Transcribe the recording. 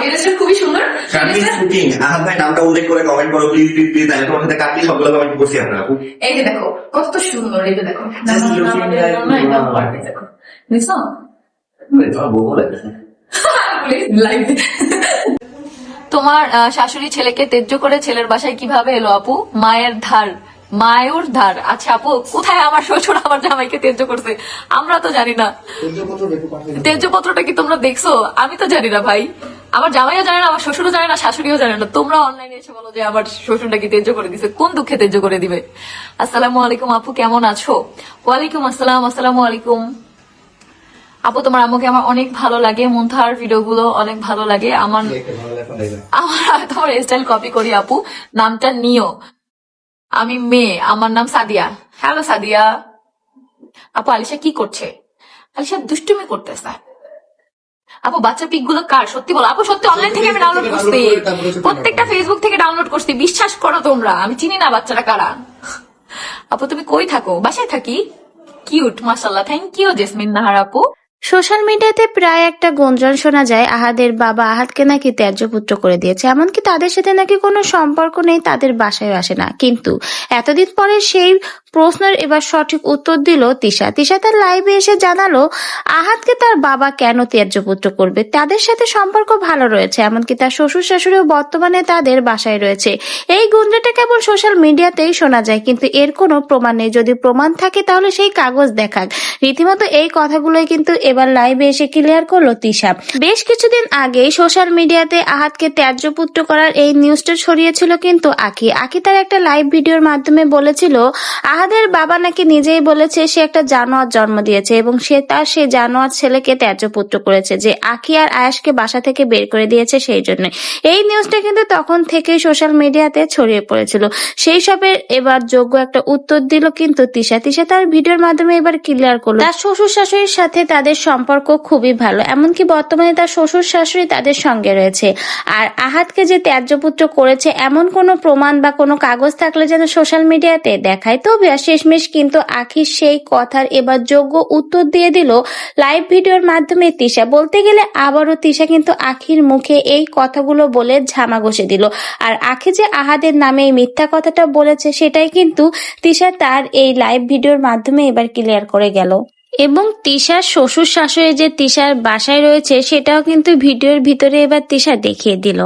পেজটা খুবই সুন্দর। কুকিং আহাদ ভাই নামটা উল্লেখ করে কমেন্ট করো প্লিজ প্লিজ প্লিজ আমি তোমার সাথে কাটলি সবগুলো কমেন্ট করছি আমরা। আপু এই যে দেখো কত সুন্দর এই যে দেখো। দেখো। তোমার শাশুড়ি ছেলেকে তেজ্য করে ছেলের বাসায় কীভাবে এলো আপু? মায়ের ধার। মায়ুর ধার। আচ্ছা আপু কোথায় আমার শ্বশুর আমার জামাইকে তেজ্য করছে আমরা তো জানি না। তেজ্য পত্রটা কি তোমরা দেখছ? আমি তো জানি না ভাই। আমার জামাইও জানে না আমার শ্বশুরও জানে না শাশুড়িও জানে না। তোমরা অনলাইনে এসে বলো যে আমার শ্বশুরটা কি তেজ্য করে দিছে কোন দুঃখে তেজ্য করে দিবে? আসসালামু আলাইকুম আপু কেমন আছো? ওয়ালাইকুম আসসালাম আসসালামু আলাইকুম। আপু তোমার আম্মুকে আমার অনেক ভালো লাগে মুন্থার ভিডিও গুলো অনেক ভালো লাগে। আমার আমার তোমার স্টাইল কপি করি আপু। নামটা নিও। আমি মেয়ে আমার নাম সাদিয়া। হ্যালো সাদিয়া। আপু আলিশা কি করছে? আলিশা দুষ্টুমি করতেছে। আপু বাচ্চা পিকগুলো কার? সত্যি বলো। আপু সত্যি অনলাইন থেকে আমি ডাউনলোড করছি। প্রত্যেকটা ফেসবুক থেকে ডাউনলোড করছি। বিশ্বাস করো তোমরা আমি চিনি না বাচ্চারা কারা। আপু তুমি কই থাকো? বাসায় থাকি? কিউট মাসাল্লাহ থ্যাংক ইউ জেসমিন নাহার আপু। সোশ্যাল মিডিয়াতে প্রায় একটা গুঞ্জন শোনা যায়, আহাদের বাবা আহাদকে নাকি ত্যায্য পুত্র করে দিয়েছে। এমনকি তাদের সাথে নাকি কোনো সম্পর্ক নেই, তাদের বাসায় আসে না। কিন্তু এতদিন পরে সেই প্রশ্নের এবার সঠিক উত্তর দিল তিশা। তিশা তার লাইভে এসে জানালো, আহাদকে তার বাবা কেন ত্যায্য পুত্র করবে? তাদের সাথে সম্পর্ক ভালো রয়েছে, এমনকি তার শ্বশুর শাশুড়িও বর্তমানে তাদের বাসায় রয়েছে। এই গুঞ্জনটা কেবল সোশ্যাল মিডিয়াতেই শোনা যায়, কিন্তু এর কোনো প্রমাণ নেই। যদি প্রমাণ থাকে, তাহলে সেই কাগজ দেখাক। রীতিমতো এই কথাগুলোই কিন্তু এবার লাইভে এসে ক্লিয়ার করল তিশা। বেশ কিছুদিন আগেই সোশ্যাল মিডিয়াতে আহাতকে ত্যায্য পুত্র করার এই নিউজটা ছড়িয়েছিল কিন্তু আকি। আকি তার একটা লাইভ ভিডিওর মাধ্যমে বলেছিল, আহাদের বাবা নাকি নিজেই বলেছে সে একটা জানোয়ার জন্ম দিয়েছে এবং সে তার সেই জানোয়ার ছেলেকে ত্যায্য পুত্র করেছে, যে আকি আর আয়াসকে বাসা থেকে বের করে দিয়েছে সেই জন্য। এই নিউজটা কিন্তু তখন থেকেই সোশ্যাল মিডিয়াতে ছড়িয়ে পড়েছিল। সেই সবের এবার যোগ্য একটা উত্তর দিল কিন্তু তিশা। তিশা তার ভিডিওর মাধ্যমে এবার ক্লিয়ার করল। তার শ্বশুর শাশুড়ির সাথে তাদের সম্পর্ক খুবই ভালো, এমনকি বর্তমানে তার শ্বশুর শাশুড়ি তাদের সঙ্গে রয়েছে। আর আহাতকে যে ত্যায্যপুত্র করেছে, এমন কোনো প্রমাণ বা কোনো কাগজ থাকলে যেন সোশ্যাল মিডিয়াতে দেখায়? তবে আর শেষমেশ কিন্তু আখির সেই কথার এবার যোগ্য উত্তর দিয়ে দিল লাইভ ভিডিওর মাধ্যমে তিশা। বলতে গেলে আবারও তিশা কিন্তু আখির মুখে এই কথাগুলো বলে ঝামা ঘষে দিল। আর আখি যে আহাদের নামে এই মিথ্যা কথাটা বলেছে, সেটাই কিন্তু তিশা তার এই লাইভ ভিডিওর মাধ্যমে এবার ক্লিয়ার করে গেল। এবং তিশার শ্বশুর শাশুড়ি যে তিশার বাসায় রয়েছে, সেটাও কিন্তু ভিডিওর ভিতরে এবার তিশা দেখিয়ে দিল।